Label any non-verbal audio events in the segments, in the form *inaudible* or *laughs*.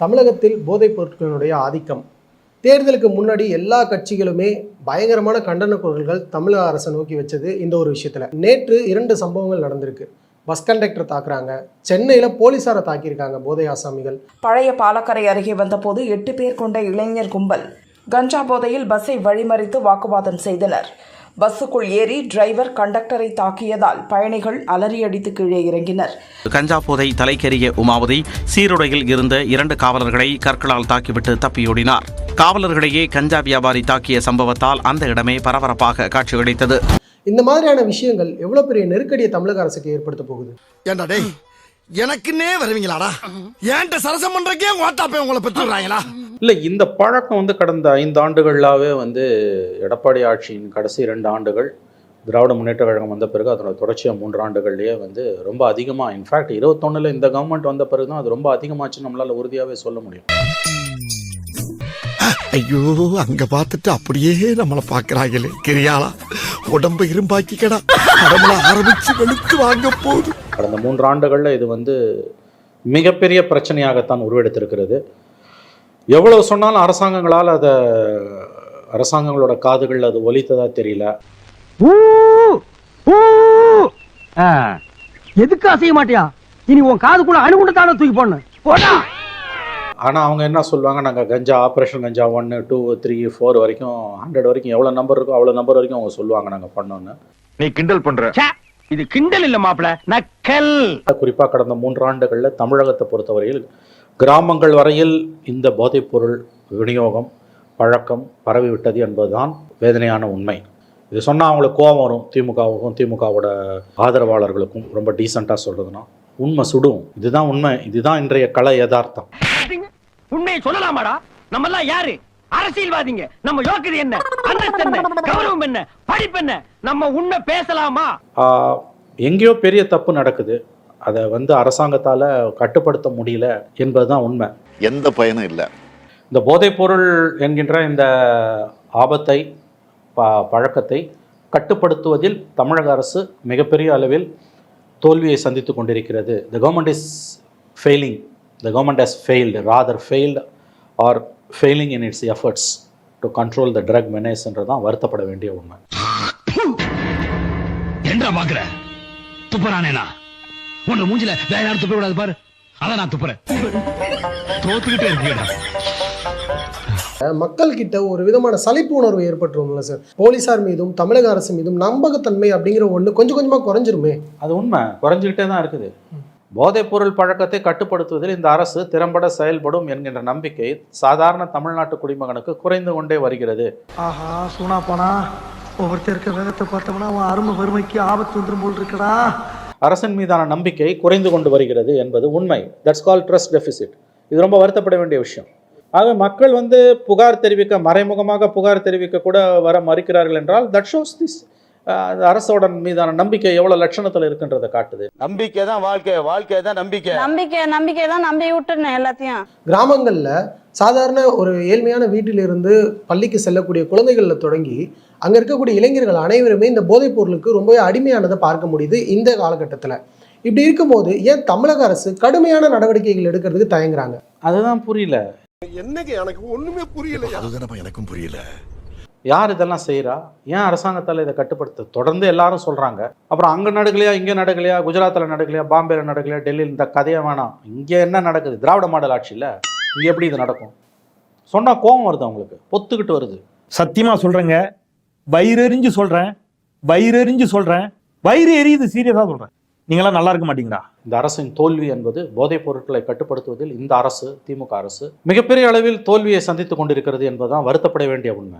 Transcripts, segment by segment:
தமிழகத்தில் போதைப் பொருட்களினுடைய ஆதிக்கம். தேர்தலுக்கு முன்னாடி எல்லா கட்சிகளுமே பயங்கரமான கண்டன குரல்கள் தமிழக அரசை நோக்கி வச்சது இந்த ஒரு விஷயத்தில். நேற்று இரண்டு சம்பவங்கள் நடந்திருக்கு. பஸ் கண்டக்டர் தாக்குறாங்க. சென்னையில போலீசாரை தாக்கியிருக்காங்க போதை ஆசாமிகள். பழைய பாலக்கரை அருகே வந்தபோது எட்டு பேர் கொண்ட இளைஞர் கும்பல் கஞ்சா போதையில் பஸ்ஸை வழிமறித்து வாக்குவாதம் செய்தனர். பஸ்ஸுக்குள் ஏறி டிரைவர் கண்டக்டரை தாக்கியதால் பயணிகள் அலறியடித்து கீழே இறங்கினர். கஞ்சா போதை தலைக்கெறிய உமாவதி சீருடையில் இருந்த இரண்டு காவலர்களை கற்களால் தாக்கிவிட்டு தப்பியோடினார். காவலர்களையே கஞ்சா வியாபாரி தாக்கிய சம்பவத்தால் அந்த இடமே பரபரப்பாக காட்சியளித்தது. இந்த மாதிரியான விஷயங்கள் எவ்வளவு பெரிய நெருக்கடியை தமிழக அரசுக்கு ஏற்படுத்த போகுது? ஏண்டா டேய் எனக்குன்னே வருவீங்களாடா? ஏன்ட்ட சரசம் பண்றக்கே ஓட்டாப்பே உங்களை பெற்றுறாங்களா இல்லை இந்த பழக்கம் வந்து கடந்த ஐந்து ஆண்டுகளாகவே வந்து எடப்பாடி ஆட்சியின் கடைசி ரெண்டு ஆண்டுகள் திராவிட முன்னேற்ற கழகம் வந்த பிறகு அதனோட தொடர்ச்சியாக மூன்று ஆண்டுகள்லேயே வந்து ரொம்ப அதிகமாக இன்ஃபேக்ட் இருபத்தொன்னில் இந்த கவர்மெண்ட் வந்த பிறகு தான் அது ரொம்ப அதிகமாச்சு நம்மளால் உறுதியாகவே சொல்ல முடியும். ஐயோ அங்க பார்த்துட்டு அப்படியே நம்மள பாக்குறாங்களே கிரியாளா உடம்ப இரும்பாக்கிக்கடா. உடம்புல ஆரம்பிச்சு வெளுத்து வாங்க போகுது கடந்த மூன்று ஆண்டுகளில் இது வந்து மிகப்பெரிய பிரச்சனையாகத்தான் உருவெடுத்திருக்கிறது. எவ்வளவு சொன்னாலும் அரசாங்கங்களால் அதை அரசாங்கங்களோட காதுகளில் அது ஒலித்ததா தெரியல. எதுக்கு அசைய மாட்டியா? இனி உன் காதுக்குள்ள அணுகுண்டு தானே தூக்கி போடணும். போடா. ஆனால் அவங்க என்ன சொல்லுவாங்க நாங்கள் கஞ்சா ஆப்ரேஷன் கஞ்சா ஒன்று டூ த்ரீ ஃபோர் வரைக்கும் ஹண்ட்ரட் வரைக்கும் எவ்வளோ நம்பர் இருக்கோ அவ்வளோ நம்பர் வரைக்கும் அவங்க சொல்லுவாங்க நாங்கள் பண்ணோன்னு நீ கிண்டல் பண்ற. ச்சே, இது கிண்டல் இல்ல மாப்பிள நக்கல். குறிப்பாக கடந்த மூன்று ஆண்டுகளில் தமிழகத்தை பொறுத்தவரையில் கிராமங்கள் வரையில் இந்த போதைப்பொருள் விநியோகம் பழக்கம் பரவிவிட்டது என்பதுதான் வேதனையான உண்மை. இது சொன்னால் அவங்களுக்கு கோபம் வரும். திமுகவுக்கும் திமுகவோட ஆதரவாளர்களுக்கும் ரொம்ப டீசெண்டாக சொல்கிறதுனா உண்மை சுடும். இதுதான் உண்மை. இதுதான் இன்றைய கலை யதார்த்தம். உண்மையை சொல்லலாமாடா? நம்ம எல்லாம் யாரு? அரசியல்வாதிங்க. நம்ம யோக்கியது என்ன? அந்தஸ்து என்ன கௌரவம் என்ன? படிப்பு என்ன? நம்ம உண்மை பேசலாமா? எங்கேயோ பெரிய தப்பு நடக்குது. அதை வந்து அரசாங்கத்தால் கட்டுப்படுத்த முடியல என்பதுதான் உண்மை. எந்த பயனும் இல்லை. இந்த போதைப்பொருள் என்கின்ற இந்த ஆபத்தை ப பழக்கத்தை கட்டுப்படுத்துவதில் தமிழக அரசு மிகப்பெரிய அளவில் தோல்வியை சந்தித்து கொண்டிருக்கிறது. The government is failing the government has failed rather failed or failing in its efforts to control the drug மெனேஸ்ன்றது தான் வருத்தப்பட வேண்டிய உண்மை. என்ன பாக்குற? துப்புறானேனா உன்னை மூஞ்சில வேற யாரும் துப்ப கூடாது பாரு. அதான் நான் துப்புறேன். தோத்துக்கிட்டே இருக்கீடா மக்கள் கிட்ட ஒரு விதமான சலிப்பு உணர்வு ஏற்பட்டுரும்ல சார். போலீசார் மீதும் தமிழக அரசு மீதும் நம்பகத்தன்மை அப்படிங்கிற ஒண்ணு கொஞ்சம் கொஞ்சமா குறைஞ்சிருமே? அது உண்மை. குறைஞ்சிக்கிட்டே தான் இருக்குது. போதைப்பொருள் பழக்கத்தை கட்டுப்படுத்துவதில் இந்த அரசு திறம்பட செயல்படும் என்கின்ற நம்பிக்கை சாதாரண தமிழ்நாட்டு குடிமகனுக்கு குறைந்து கொண்டே வருகிறது. ஆஹா சூனா போனா. ஒவ்வொருத்தர் இருக்க வேகத்தை பார்த்தோம்னா அவன் அருமை வறுமைக்கு ஆபத்து வந்துடும் போல் இருக்கடா. அரசின் மீதான நம்பிக்கை குறைந்து கொண்டு வருகிறது என்பது உண்மை. தட்ஸ் கால் ட்ரஸ்ட் டெபிசிட் இது ரொம்ப வருத்தப்பட வேண்டிய விஷயம். ஆக மக்கள் வந்து புகார் தெரிவிக்க மறைமுகமாக புகார் தெரிவிக்க கூட வர மறுக்கிறார்கள் என்றால் தட் ஷோஸ் திஸ் அரசோட மீதான நம்பிக்கை எவ்வளவு லட்சணத்தில் இருக்கின்றதை காட்டுது. நம்பிக்கை தான் வாழ்க்கை வாழ்க்கை தான் நம்பிக்கை. நம்பிக்கை நம்பிக்கை தான் நம்பி விட்டுருந்தேன் எல்லாத்தையும். கிராமங்கள்ல சாதாரண ஒரு ஏழ்மையான வீட்டிலிருந்து பள்ளிக்கு செல்லக்கூடிய குழந்தைகள்ல தொடங்கி அங்க இருக்கக்கூடிய இளைஞர்கள் அனைவருமே இந்த போதைப் பொருளுக்கு ரொம்பவே அடிமையானதை பார்க்க முடியுது இந்த காலகட்டத்துல. இப்படி இருக்கும்போது ஏன் தமிழக அரசு கடுமையான நடவடிக்கைகள் எடுக்கிறதுக்கு தயங்குறாங்க? அதுதான் புரியல. என்னங்க எனக்கு ஒண்ணுமே புரியல அதுதானப்பா எனக்கும் புரியல. யார் இதெல்லாம் செய்கிறா ஏன் அரசாங்கத்தால் இதை கட்டுப்படுத்த? தொடர்ந்து எல்லாரும் சொல்கிறாங்க அப்புறம் அங்கே நடக்கலையா இங்கே நடக்கலையா குஜராத்தில் நடக்கலையா பாம்பேல நடக்கலையா டெல்லியில் இந்த கதையை வேணாம். இங்கே என்ன நடக்குது? திராவிட மாடல் ஆட்சியில் இங்கே எப்படி இது நடக்கும்? சொன்னால் கோபம் வருது அவங்களுக்கு. பொத்துக்கிட்டு வருது. சத்தியமாக சொல்கிறேங்க வயிறெறிஞ்சு சொல்கிறேன் வயிறெறிஞ்சு சொல்கிறேன் வயிறு எரியுது சீரியஸாக சொல்கிறேன் நீங்களாம் நல்லா இருக்க மாட்டீங்களா? இந்த அரசின் தோல்வி என்பது போதைப் பொருட்களை கட்டுப்படுத்துவதில் இந்த அரசு திமுக அரசு மிகப்பெரிய அளவில் தோல்வியை சந்தித்துக் கொண்டிருக்கிறது என்பதுதான் வருத்தப்பட வேண்டிய உண்மை.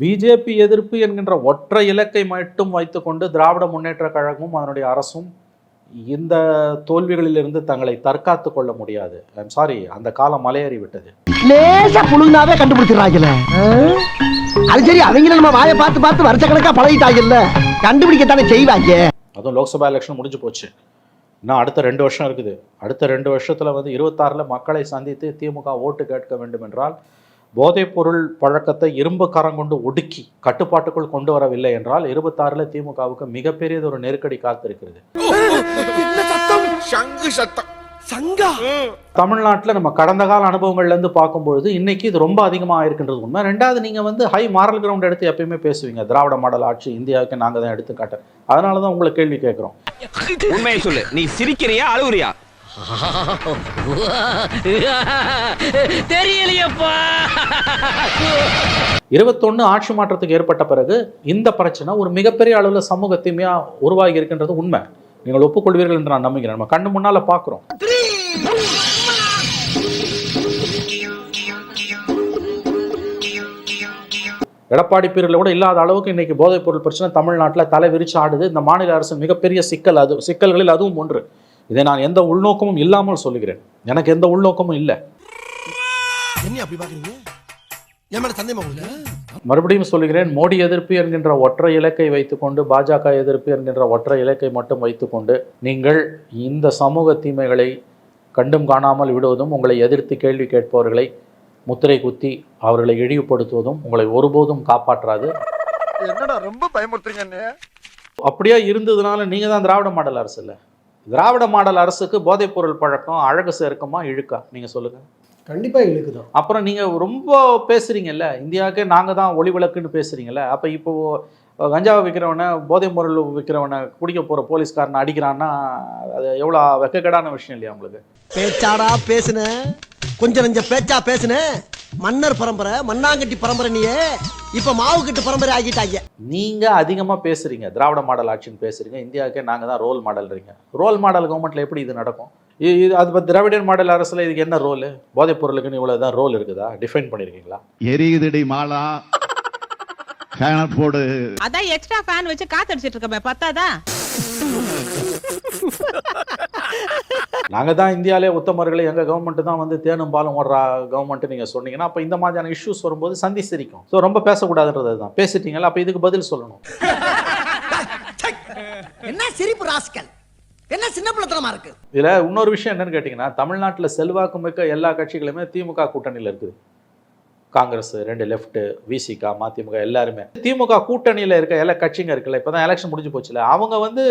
பிஜேபி எதிர்ப்பு என்கின்ற ஒற்றை இலக்கை மட்டும் வைத்துக்கொண்டு திராவிட முன்னேற்ற கழகமும் அதனுடைய அரசும் இந்த தோல்விகளிலிருந்து தங்களை தற்காத்து கொள்ள முடியாது. ஐம் சாரி அந்த காலம் மலையேறி விட்டது லேசா புழுந்தாவே கண்டுபிடிச்சிடறாங்கல்ல. அது சரி அவங்கள நம்ம வாயை பார்த்து பார்த்து வருஷ கணக்கா பழகிட்டாங்கல்ல. கண்டுபிடிக்கத்தானே செய்வாங்க. அதுவும் லோக்சபா எலெக்ஷன் முடிஞ்சு போச்சு. இன்னும் அடுத்த ரெண்டு வருஷம் இருக்குது. அடுத்த ரெண்டு வருஷத்தில் வந்து இருபத்தாறில் மக்களை சந்தித்து திமுக ஓட்டு கேட்க வேண்டும் என்றால் போதைப் பொருள் பழக்கத்தை இரும்பு கரம் கொண்டு ஒடுக்கி கட்டுப்பாட்டுக்குள் கொண்டு வரவில்லை என்றால் இருபத்தாறுல திமுகவுக்கு மிகப்பெரியது ஒரு நெருக்கடி காத்திருக்கிறது. சங்கு சத்தம். சங்கா? தமிழ்நாட்டில் நம்ம கடந்த கால அனுபவங்கள்ல இருந்து பார்க்கும்பொழுது இன்னைக்கு இது ரொம்ப அதிகமாக இருக்கின்றது உண்மை. ரெண்டாவது நீங்க வந்து ஹை மாரல் கிரவுண்ட் எடுத்து எப்பயுமே பேசுவீங்க. திராவிட மாடல் ஆட்சி இந்தியாவுக்கு நாங்க தான் எடுத்துக்காட்டு. அதனால தான் உங்களை கேள்வி கேட்குறோம். உண்மையை சொல்லு. நீ சிரிக்கிறியா அழுகுறியா? தெரியலையப்பா. இருபத்தொன்னு ஆட்சி மாற்றத்துக்கு ஏற்பட்ட பிறகு இந்த பிரச்சனை ஒரு மிகப்பெரிய அளவில் சமூக தீமையா உருவாகி இருக்கின்றது உண்மை. நீங்கள் ஒப்புக்கொள்வீர்கள் என்று நான் நம்புகிறேன். நம்ம கண்ணு முன்னால பார்க்குறோம் எடப்பாடி பேரில் கூட இல்லாத அளவுக்கு இன்னைக்கு போதைப் பொருள் பிரச்சனை தமிழ்நாட்டில் தலை விரிச்சு ஆடுது. இந்த மாநில அரசு மிகப்பெரிய சிக்கல் அது சிக்கல்களில் அதுவும் ஒன்று. இதை நான் எந்த உள்நோக்கமும் இல்லாமல் சொல்லுகிறேன். எனக்கு எந்த உள்நோக்கமும் இல்லை. மறுபடியும் சொல்லுகிறேன் மோடி எதிர்ப்பு என்கின்ற ஒற்றை இலக்கை வைத்துக்கொண்டு பாஜக எதிர்ப்பு என்கின்ற ஒற்றை இலக்கை மட்டும் வைத்துக்கொண்டு நீங்கள் இந்த சமூக தீமைகளை கண்டும் காணாமல் விடுவதும் உங்களை எதிர்த்து கேள்வி கேட்பவர்களை முத்திரை குத்தி அவர்களை இழிவுபடுத்துவதும் உங்களை ஒருபோதும் காப்பாற்றாது. என்னடா ரொம்ப பயமுறுத்துறீங்க அப்படியே இருந்ததுனால நீங்கள் தான் திராவிட மாடல் அரசு இல்லை? திராவிட மாடல் அரசுக்கு போதைப் பொருள் பழக்கம் அழகு சேர்க்குமா இழுக்கா? நீங்கள் சொல்லுங்கள் கண்டிப்பா இழுக்குதான். அப்புறம் நீங்கள் ரொம்ப பேசுகிறீங்கல்ல இந்தியாவுக்கே நாங்கள் தான் ஒளி விளக்குன்னு பேசுகிறீங்கல்ல அப்போ இப்போ கஞ்சாவை விற்கிறவனை போதைப் பொருள் விற்கிறவனை குடிக்க போகிற போலீஸ்காரனை அடிக்கிறான்னா அது எவ்வளோ வெக்கக்கேடான விஷயம் இல்லையா உங்களுக்கு? பேச்சாடா பேசுன. கொஞ்சம் நஞ்ச பேச்சா பேசுன. மன்னர் பரம்பரை மண்ணாங்கட்டி பரம்பரை நீயே. இப்ப மாவு கட்டு பரம்பரை ஆகிட்டாங்க. நீங்கள் அதிகமாக பேசுகிறீங்க திராவிட மாடல் ஆட்சின்னு பேசுகிறீங்க இந்தியாவுக்கே நாங்கள் தான் ரோல் மாடல்றீங்க ரோல் மாடல் கவர்மெண்ட்டில் எப்படி இது நடக்கும்? இது அது இப்போ திராவிடன் மாடல் அரசில் இதுக்கு என்ன ரோல்? போதைப் பொருளுக்குன்னு இவ்வளோ தான் ரோல் இருக்குதா? டிஃபைன் பண்ணியிருக்கீங்களா எரியுதுடி மாலா. போடு. அதான் எக்ஸ்ட்ரா ஃபேன் வச்சு காத்தடிச்சிட்டு இருக்கமே பத்தாதா? நாங்கள் தான் இந்தியாவிலே உத்தமர்களை எங்கள் கவர்மெண்ட் தான் வந்து தேனும் பாலும் ஓடுறா கவர்மெண்ட் நீங்கள் சொன்னீங்கன்னா அப்போ இந்த மாதிரியான இஷ்யூஸ் வரும்போது சந்தி சிரிக்கும். ஸோ ரொம்ப பேசக்கூடாதுன்றது தான் பேசிட்டீங்களா அப்போ இதுக்கு பதில் சொல்லணும். என்ன சிரிப்பு ராஸ்கல்? என்ன சின்ன பிள்ளைத்தனமா இருக்கு? இதில் இன்னொரு விஷயம் என்னன்னு கேட்டிங்கன்னா தமிழ்நாட்டில் செல்வாக்கு மிக்க எல்லா கட்சிகளுமே திமுக கூட்டணியில் இருக்குது. காங்கிரஸ் ரெண்டு லெஃப்ட் விசிகா மதிமுக எல்லாருமே. திமுக கூட்டணியில் இருக்க எல்லா கட்சிங்க இருக்குல்ல இப்போ தான் எலெக்ஷன் முடிஞ்சு போச்சுல அவங்க வந்து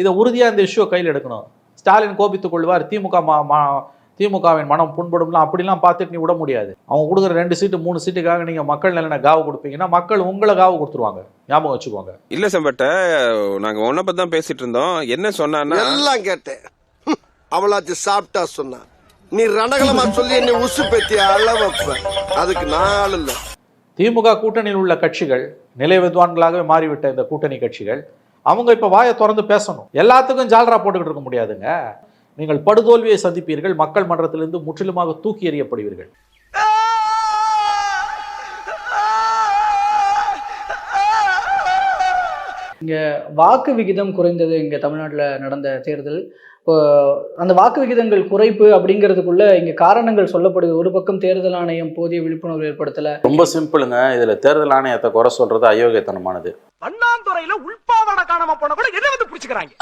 இதை உறுதியாக இந்த இஷ்யூவை கையில் எடுக்கணும். ஸ்டாலின் கோபித்துக் கொள்வார் திமுக மா- மா- திமுகவின் மனம் புண்படும்லாம் அப்படிலாம் பார்த்துட்டு நீ விட முடியாது. அவங்க கொடுக்குற ரெண்டு சீட்டு மூணு சீட்டுக்காக நீங்கள் மக்கள் நலனை காவு கொடுப்பீங்கன்னா மக்கள் உங்களை காவு கொடுத்துருவாங்க. ஞாபகம் வச்சுக்கோங்க. இல்ல செம்பட்ட நாங்க உன்ன பத்தி தான் பேசிட்டு இருந்தோம். என்ன சொன்னான்னா எல்லாம் கேட்டேன். அவளாச்சு சாப்பிட்டா சொன்னா. நீ ரணகலமா சொல்லி என்னை உசு பெத்தி அள வைப்ப. அதுக்கு நான் ஆள் இல்ல. திமுக கூட்டணியில் உள்ள கட்சிகள் நிலை வித்வான்களாகவே மாறிவிட்ட இந்த கூட்டணி கட்சிகள் அவங்க இப்போ வாயை திறந்து பேசணும். எல்லாத்துக்கும் ஜால்ரா போட்டுக்கிட்டு இருக்க முடியாதுங்க. நீங்கள் படுதோல்வியை சந்திப்பீர்கள் மக்கள் மன்றத்திலிருந்து முற்றிலுமாக தூக்கி எறியப்படுவீர்கள். இங்கே வாக்கு விகிதம் குறைந்தது இங்கே தமிழ்நாட்டில் நடந்த தேர்தல். இப்போ அந்த வாக்கு விகிதங்கள் குறைப்பு அப்படிங்கிறதுக்குள்ள இங்கே காரணங்கள் சொல்லப்படுது. ஒரு பக்கம் தேர்தல் ஆணையம் போதிய விழிப்புணர்வு ஏற்படுத்தலை. ரொம்ப சிம்பிளுங்க. இதில் தேர்தல் ஆணையத்தை குறை சொல்றது அயோக்கியத்தனமானது. அண்ணாந்துறையில உள்பாவாட காணாம போன கூட எதை வந்து பிடிச்சுக்கிறாங்க?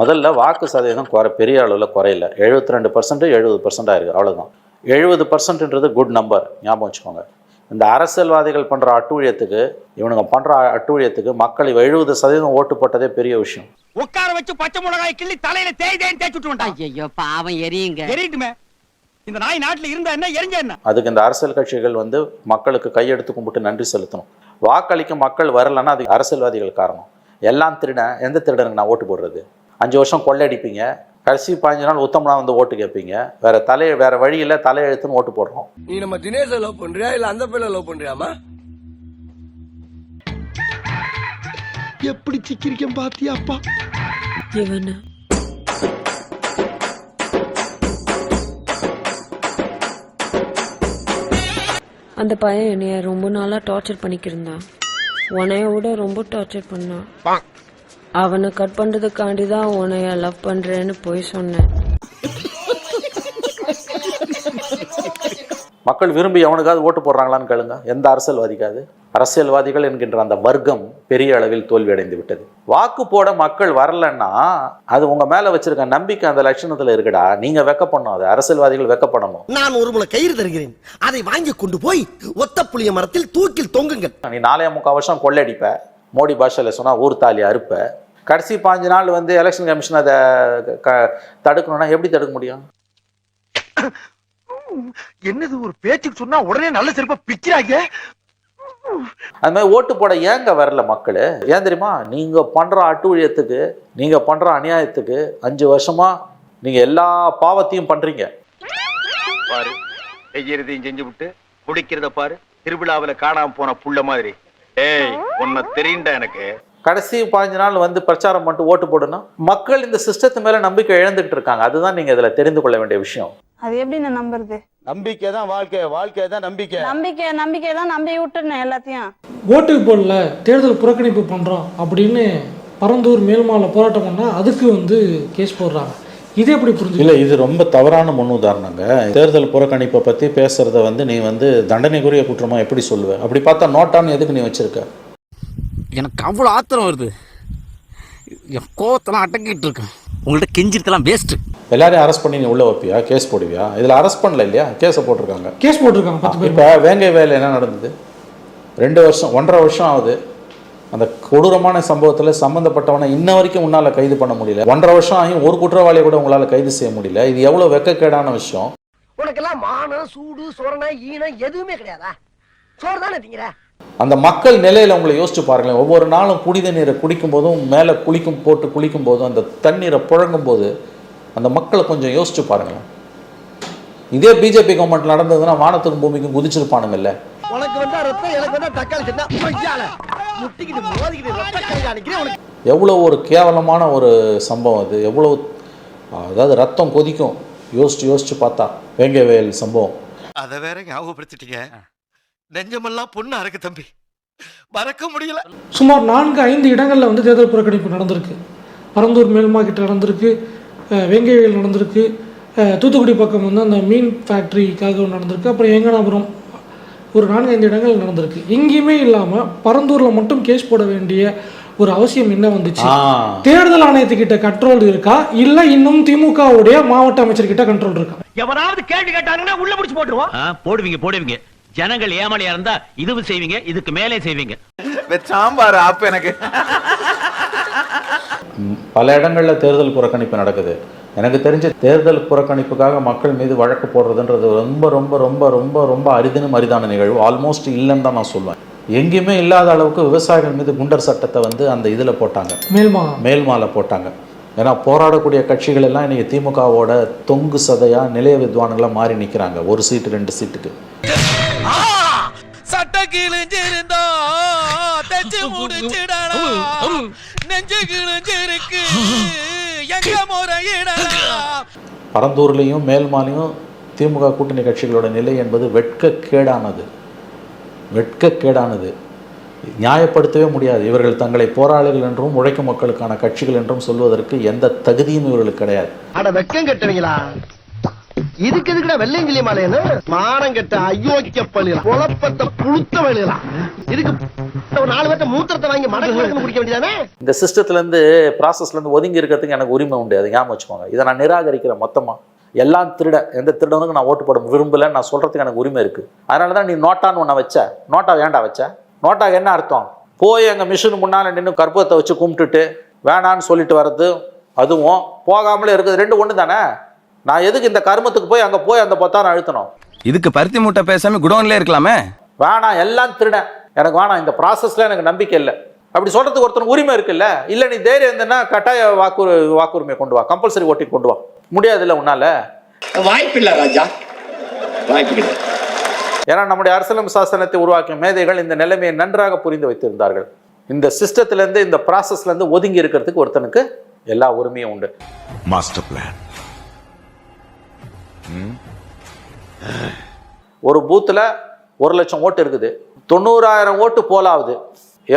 முதல்ல வாக்கு சதவீதம் குறை பெரிய அளவில் குறையல. எழுபத்தி ரெண்டு பர்சன்ட் எழுபது பர்சன்டாக இருக்குது அவ்வளோதான் எழுபது பர்சன்ட்ன்றது குட் நம்பர் ஞாபகம் வச்சுக்கோங்க. இந்த அரசியல்வாதிகள் பண்ணுற அட்டூழியத்துக்கு இவனுங்க பண்ணுற அட்டூழியத்துக்கு மக்கள் எழுபது சதவீதம் ஓட்டு போட்டதே பெரிய விஷயம். உட்கார வச்சு பச்சை மிளகாய் கிள்ளி தலையில தேய் தேய்ன்னு தேய்ச்சி விட்டு ஐயோ பாவம் எரியுங்க. எரிட்டுமே இந்த நாய் நாட்டுல இருந்தா என்ன எரிஞ்ச என்ன? அதுக்கு இந்த அரசியல் கட்சிகள் வந்து மக்களுக்கு கையெடுத்து கும்பிட்டு நன்றி செலுத்தணும். வாக்களிக்க மக்கள் வரலன்னா அது அரசியல்வாதிகள் காரணம். எல்லாம் திருடன் எந்த திருடனுக்கு நான் ஓட்டு போடுறது? அஞ்சு வருஷம் கொள்ளையடிப்பீங்க கடைசி பதினஞ்சு நாள் உத்தமனா வந்து ஓட்டு கேட்பீங்க. வேற தலைய வேற வழியில தலையெழுத்துன்னு ஓட்டு போடுறோம். நீ நம்ம தினேஷ லவ் பண்றியா? இல்ல அந்த பையனை லவ் பண்றியாமா எப்படி சிக்கிரிக்கம் பாத்தியா அப்பா? இவனு. அந்த பையன் என்னைய ரொம்ப நாளா டார்ச்சர் பண்ணிக்கிருந்தான் உன்னைய விட ரொம்ப டார்ச்சர் பண்ணான். அவனை கட் பண்றதுக்காண்டி தான் உன்னைய லவ் பண்றேன்னு போய் சொன்னேன். மக்கள் விரும்பி எவனுக்காவது ஓட்டு போடுறாங்களான்னு கேளுங்க. எந்த அரசியல்வாதிக்காவது? அரசியல்வாதிகள் என்கின்ற அந்த வர்க்கம் பெரிய அளவில் தோல்வி அடைந்து விட்டது. வாக்கு போட மக்கள் வரலன்னா அது உங்க மேல வச்சிருக்க நம்பிக்கை அந்த லட்சணத்துல இருக்குடா. நீங்க வெக்கப்படணும் அது. அரசியல்வாதிகள் வெக்கப்படணும். நான் ஒரு முளை கயிறு தருகிறேன். அதை வாங்கி கொண்டு போய் ஒத்த புளிய மரத்தில் தூக்கில் தொங்குங்கள். நீ நாலே முக்கால் வருஷம் கொள்ளடிப்ப மோடி பாஷையில் சொன்னா ஊர் தாலி அறுப்ப. கடைசி பாஞ்சு நாள் வந்து எலெக்ஷன் கமிஷன் அதை க- தடுக்கணும்னா எப்படி தடுக்க முடியும்? என்னது ஒரு பேச்சுக்கு சொன்னா உடனே நல்ல செருப்பா பிக்கிறாங்க? அது மாதிரி ஓட்டு போட ஏங்க வரல மக்கள்? ஏன் தெரியுமா? நீங்க பண்ற அட்டுழியத்துக்கு நீங்க பண்ற அநியாயத்துக்கு அஞ்சு வருஷமா நீங்க எல்லா பாவத்தையும் பண்றீங்க. பாரு செய்யறதையும் செஞ்சு விட்டு குடிக்கிறத பாரு திருவிழாவுல காணாம போன புள்ள மாதிரி. ஏய் உன்னை தெரியுண்டா எனக்கு. கடைசி பாஞ்சு நாள் வந்து பிரச்சாரம் பண்ணிட்டு ஓட்டு போடணும். மக்கள் இந்த சிஸ்டத்து மேல நம்பிக்கை இழந்துட்டு இருக்காங்க. அதுதான் நீங்க இதுல தெரிந்து கொள்ள வேண்டிய விஷயம். அது எப்படி நான் நம்புறது? நம்பிக்கை தான் வாழ்க்கை. வாழ்க்கை தான் நம்பிக்கை. நம்பிக்கை நம்பிக்கை தான் நம்பி விட்டுருந்தேன் எல்லாத்தையும். ஓட்டுக்கு போடல தேர்தல் புறக்கணிப்பு பண்ணுறோம் அப்படின்னு பரந்தூர் மேல்மால போராட்டம் பண்ணால் அதுக்கு வந்து கேஸ் போடுறாங்க. இது எப்படி புரிஞ்சு இல்ல இது ரொம்ப தவறான முன் உதாரணங்க தேர்தல் புறக்கணிப்பை பத்தி பேசுறத வந்து நீ வந்து தண்டனைக்குரிய குற்றமா எப்படி சொல்லுவ? அப்படி பார்த்தா நோட்டான்னு எதுக்கு நீ வச்சிருக்க? எனக்கு அவ்வளவு ஆத்திரம் வருது. என் கோவத்தெல்லாம் அடக்கிட்டு இருக்கேன் உங்கள்ட்ட கெஞ்சிருத்தெல்லாம் வேஸ்ட் எல்லாரையும் அரெஸ்ட் பண்ணி நீ உள்ள வைப்பியா? கேஸ் போடுவியா? இதுல அரெஸ்ட் பண்ணல இல்லையா? கேஸை போட்டிருக்காங்க. கேஸ் போட்டிருக்காங்க இப்போ வேங்கை வேலை என்ன நடந்தது? ரெண்டு வருஷம் ஒன்றரை வருஷம் ஆகுது. அந்த கொடூரமான சம்பவத்தில் சம்மந்தப்பட்டவனை இன்ன வரைக்கும் உன்னால் கைது பண்ண முடியல. ஒன்றரை வருஷம் ஆகியும் ஒரு குற்றவாளியை கூட உங்களால் கைது செய்ய முடியல. இது எவ்வளோ வெக்கக்கேடான விஷயம்? உனக்கெல்லாம் மானம் சூடு சொரணை ஈனம் எதுவுமே கிடையாதா? சோறு தானே அந்த மக்கள் நிலையில் உங்களை யோசிச்சு பாருங்களேன். ஒவ்வொரு நாளும் புனித நீரை குடிக்கும் போதும் மேலே குளிக்கும் போட்டு குளிக்கும் போதும் அந்த தண்ணீரை புழங்கும் போது அந்த மக்களை கொஞ்சம் யோசிச்சு பாருங்களேன். இதே பிஜேபி கவர்மெண்ட் நடந்ததுன்னா வானத்துக்கும் பூமிக்கும் குதிச்சிருப்பானுங்கல்ல உனக்கு வந்தா ரத்தம் எனக்கு வந்தா தக்காளி சட்னா ஐயால முட்டிக்கிட்டு மோதிக்கிட்டு ரத்த கை காணிக்கிறேன் உனக்கு எவ்வளோ ஒரு கேவலமான ஒரு சம்பவம் அது. எவ்வளோ அதாவது ரத்தம் கொதிக்கும். யோசிச்சு யோசிச்சு பார்த்தா வேங்கை வயல் சம்பவம். அத வேற ஞாபகப்படுத்திட்டீங்க. நெஞ்சமெல்லாம் பொண்ணா இருக்கு தம்பி. மறக்க முடியல. சுமார் நான்கு ஐந்து இடங்களில் வந்து தேர்தல் புறக்கணிப்பு நடந்திருக்கு. பரந்தூர் மேல்மா கிட்ட நடந்திருக்கு வேங்கைவேல் நடந்திருக்கு தூத்துக்குடி பக்கம் வந்து அந்த மீன் ஃபேக்ட்ரிக்காக ஒன்று நடந்திருக்கு அப்புறம் எங்கனாபுரம் ஒரு நான்கு ஐந்து இடங்கள் நடந்திருக்கு. எங்கேயுமே இல்லாமல் பரந்தூரில் மட்டும் கேஸ் போட வேண்டிய ஒரு அவசியம் என்ன வந்துச்சு? தேர்தல் ஆணையத்துக்கிட்ட கண்ட்ரோல் இருக்கா? இல்லை இன்னும் திமுகவுடைய மாவட்ட அமைச்சர்கிட்ட கண்ட்ரோல் இருக்கா? எவனாவது கேள்வி கேட்டாங்கன்னா உள்ள முடிச்சு போட்டுருவோம். போடுவீங்க போடுவீங்க. ஜனங்கள் ஏமாளியா இருந்தா இதுவும் செய்வீங்க இதுக்கு மேலே செய்வீங்க. சாம்பார் ஆப்பு எனக்கு. பல இடங்களில் தேர்தல் புறக்கணிப்பு நடக்குது. எனக்கு தெரிஞ்ச தேர்தல் புறக்கணிப்புக்காக மக்கள் மீது வழக்கு போடுறதுன்றது ரொம்ப ரொம்ப ரொம்ப ரொம்ப ரொம்ப அரிதினும் அரிதான நிகழ்வு. ஆல்மோஸ்ட் இல்லைன்னு தான் நான் சொல்லுவேன் எங்கேயுமே இல்லாத அளவுக்கு விவசாயிகள் மீது குண்டர் சட்டத்தை வந்து அந்த இதில் போட்டாங்க. மேல்மா. மேல்மால போட்டாங்க. ஏன்னா போராடக்கூடிய கட்சிகள் எல்லாம் இன்னைக்கு திமுகவோட தொங்கு சதையா நிலைய வித்வான்களா மாறி நிற்கிறாங்க ஒரு சீட்டு ரெண்டு சீட்டுக்கு. சட்ட கிழிஞ்சிருந்தா தச்சு *laughs* முடிச்சிடலாம் நெஞ்சு கிழிஞ்சிருக்கு. எங்க முறையிடலாம் பரந்தூர்லேயும் மேல்மாலையும் திமுக கூட்டணி கட்சிகளோட நிலை என்பது வெட்கக்கேடானது. வெட்கக்கேடானது. நியாயப்படுத்தவே முடியாது. இவர்கள் தங்களை போராளிகள் என்றும் உழைக்கும் மக்களுக்கான கட்சிகள் என்றும் சொல்வதற்கு எந்த தகுதியும் இவர்களுக்கு கிடையாது. இதுக்கு எதுக்குடா வெள்ளையங்கிலி மாலையன்னு மானம் கெட்ட அயோக்கிய பள்ளியில. குழப்பத்தை புழுத்த வழியலாம் இதுக்கு ஒரு நாலு பேர்த்த மூத்திரத்தை வாங்கி மடங்கு குடிக்க வேண்டியதானே? இந்த சிஸ்டத்துலேருந்து ப்ராசஸ்லேருந்து ஒதுங்கி இருக்கிறதுக்கு எனக்கு உரிமை உண்டு. அது ஞாபகம் வச்சுக்கோங்க. இதை நான் நிராகரிக்கிறேன் மொத்தமாக எல்லாம் திருட. எந்த திருடனுக்கும் நான் ஓட்டு போட விரும்பலன்னு நான் சொல்கிறதுக்கு எனக்கு உரிமை இருக்குது அதனால தான் நீ நோட்டான்னு ஒன்றை வச்ச. நோட்டா வேண்டாம் வச்ச? நோட்டாக்கு என்ன அர்த்தம்? போய் எங்கள் மிஷின் முன்னால் நின்று கற்பூரத்தை வச்சு கும்பிட்டுட்டு வேணான்னு சொல்லிட்டு வர்றது அதுவும் போகாமலே இருக்குது ரெண்டு ஒன்று தானே நான் எதுக்கு இந்த கருமத்துக்கு போய் அங்கே போய் அந்த பொத்தான அழுத்தணும்? இதுக்கு பருத்தி மூட்டை பேசாம குடோன்ல இருக்கலாமே? வேணாம் எல்லாம் திருடன். எனக்கு வேணாம் இந்த ப்ராசஸில் எனக்கு நம்பிக்கை இல்லை. அப்படி சொல்கிறதுக்கு ஒருத்தனுக்கு உரிமை இருக்குல்ல? இல்லை நீ தைரியம் இருந்ததுன்னா கட்டாய வாக்குறு வாக்குரிமை கொண்டு வா. கம்பல்சரி ஓட்டி கொண்டு வா. முடியாதுல்ல உன்னால? வாய்ப்பில்லை ராஜா. வாய்ப்பில்லை ஏன்னா நம்முடைய அரசியலமைப்பு சாசனத்தை உருவாக்கிய மேதைகள் இந்த நிலைமையை நன்றாக புரிந்து வைத்திருந்தார்கள். இந்த சிஸ்டத்திலேருந்து இந்த ப்ராசஸ்லேருந்து ஒதுங்கி இருக்கிறதுக்கு ஒருத்தனுக்கு எல்லா உரிமையும் உண்டு. மாஸ்டர் பிளான் ஒரு பூத்தில் ஒரு லட்சம் ஓட்டு இருக்குது. தொண்ணூறாயிரம் ஓட்டு போலாகுது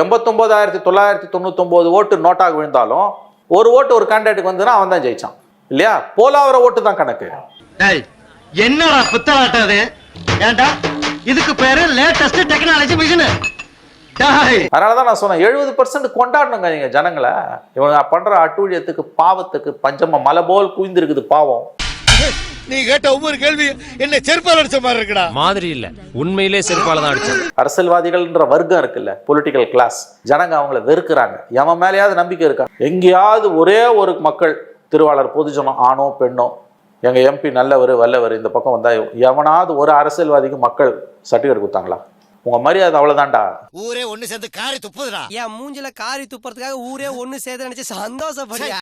எண்பத்தொம்போதாயிரத்தி தொள்ளாயிரத்தி தொண்ணூத்தொம்போது ஓட்டு நோட்டாக விழுந்தாலும் ஒரு ஓட்டு ஒரு கேண்டிடேட்டுக்கு வந்ததுன்னா அவன் தான் ஜெயிச்சான். இல்லையா? போலாகிற ஓட்டு தான் கணக்கு. என்னடா புத்தலாட்டம் அது? ஏண்டா? இதுக்கு பேரு லேட்டஸ்ட் டெக்னாலஜி மிஷின் அதனாலதான் நான் சொன்னேன் எழுபது பர்சன்ட் கொண்டாடணுங்க நீங்க ஜனங்களை. இவங்க பண்ற அட்டூழியத்துக்கு பாவத்துக்கு பஞ்சமா மலை போல் குவிந்திருக்குது பாவம். நீ கேட்ட ஒவ்வொரு கேள்வி என்ன செருப்பால் அடிச்ச மாதிரி இருக்குடா. மாதிரி இல்ல. உண்மையிலே செருப்பால தான் அடிச்சது அரசியல்வாதிகள்ன்ற வர்க்கம் இருக்குல்ல பொலிட்டிக்கல் கிளாஸ் ஜனங்க அவங்கள வெறுக்கிறாங்க. எவன் மேலேயாவது நம்பிக்கை இருக்கா? எங்கேயாவது ஒரே ஒரு மக்கள் திருவாளர் பொதுஜனம் ஆணோ பெண்ணோ எங்க எம்பி நல்லவர் வல்லவர் இந்த பக்கம் வந்தா எவனாவது ஒரு அரசியல்வாதிக்கு மக்கள் சர்டிஃபிகேட் கொடுத்தாங்களா? உங்க மரியாதை அவ்வளவுதான்டா. ஊரே ஒண்ணு சேர்ந்து காரி துப்புதுடா. என் மூஞ்சில காரி துப்புறதுக்காக ஊரே ஒண்ணு சேர்த்து நினைச்சு சந்தோஷப்படியா